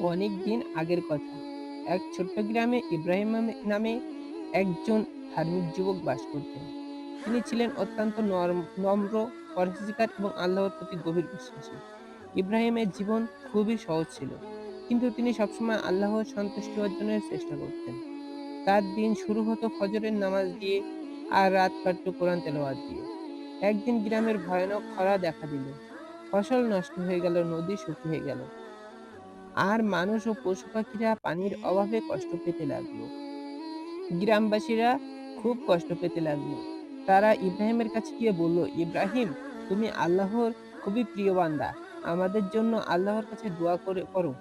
অনেক দিন আগের কথা। এক ছোট্ট গ্রামে ইব্রাহিম নামে- একজন ধার্মিক যুবক বাস করতেন। তিনি ছিলেন অত্যন্ত নম্র, পরহেজগার এবং আল্লাহর প্রতি গভীর বিশ্বাসী। ইব্রাহিমের জীবন খুবই সহজ ছিল, কিন্তু তিনি সবসময় আল্লাহর সন্তুষ্টি অর্জনের চেষ্টা করতেন। তার দিন শুরু হতো ফজরের নামাজ দিয়ে আর রাত কাটত কোরআন তেলাওয়াত দিয়ে। একদিন গ্রামের ভয়ানক খরা দেখা দিল। ফসল নষ্ট হয়ে গেল, নদী শুকিয়ে গেল। আর মানুষ ও পশু পাখিরা পানির অভাবে কষ্ট পেতে লাগল। গ্রামবাসীরা খুব কষ্ট পেতে লাগল। তারা ইব্রাহিমের কাছে গিয়ে বলল, ইব্রাহিম, তুমি আল্লাহর খুবই প্রিয় বান্দা। আমাদের জন্য আল্লাহর কাছে দোয়া করে, করো।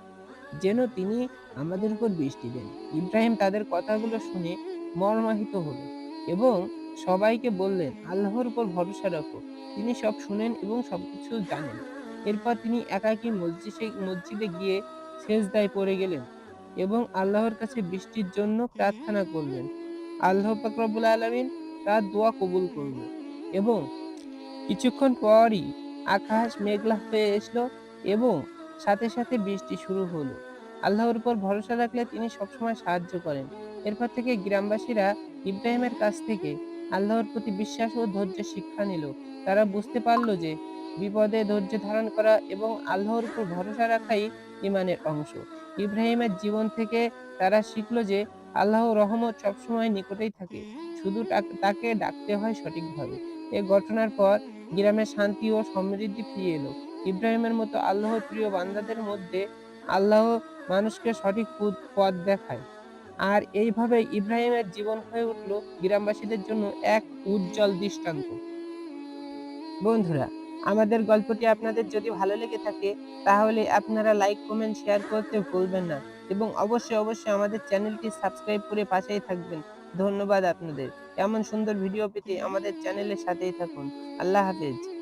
যেন তিনি আমাদের উপর বৃষ্টি দেন। ইব্রাহিম তাদের কথাগুলো শুনে মর্মাহিত হলো এবং সবাইকে বললেন, আল্লাহর উপর ভরসা রাখো। তিনি সব শুনেন এবং সবকিছু জানেন। এরপর তিনি একাকী মসজিদে মসজিদে গিয়ে সেজদায় পড়ে গেলেন এবং আল্লাহর কাছে বৃষ্টির জন্য প্রার্থনা করলেন। আল্লাহ পাক রব্বুল আলামিন তার দোয়া কবুল করল এবং কিছুক্ষণ পরই আকাশ মেঘলা হয়ে এসলো এবং সাথে সাথে বৃষ্টি শুরু হলো। আল্লাহর উপর ভরসা রাখলে তিনি সবসময় সাহায্য করেন। এরপর থেকে গ্রামবাসীরা ইব্রাহিমের কাছ থেকে আল্লাহর প্রতি বিশ্বাস ও ধৈর্য শিক্ষা নিল। তারা বুঝতে পারল যে বিপদে ধৈর্য ধারণ করা এবং আল্লাহর উপর ভরসা রাখাই ইমানের অংশ। ইব্রাহিমের জীবন থেকে তারা শিখলো যে আল্লাহর রহমত সবসময় নিকটেই থাকে, শুধু তাকে ডাকতে হয় সঠিকভাবে। এই ঘটনার পর গ্রামে শান্তি ও সমৃদ্ধি ফিরে এলো। ইব্রাহিমের মতো আল্লাহর প্রিয় বান্দাদের মধ্যে আল্লাহ মানুষকে সঠিক পথ দেখায়। আর এইভাবে ইব্রাহিমের জীবন হয়ে উঠল গ্রামবাসীদের জন্য এক উজ্জ্বল দৃষ্টান্ত। বন্ধুরা আমাদের গল্পটি আপনাদের যদি ভালো লেগে থাকে, তাহলে আপনারা লাইক কমেন্ট শেয়ার করতে ভুলবেন না এবং অবশ্যই অবশ্যই আমাদের চ্যানেলটি সাবস্ক্রাইব করে পাশেই থাকবেন। ধন্যবাদ আপনাদের। এমন সুন্দর ভিডিও পেতে আমাদের চ্যানেলের সাথেই থাকুন। আল্লাহ হাফেজ।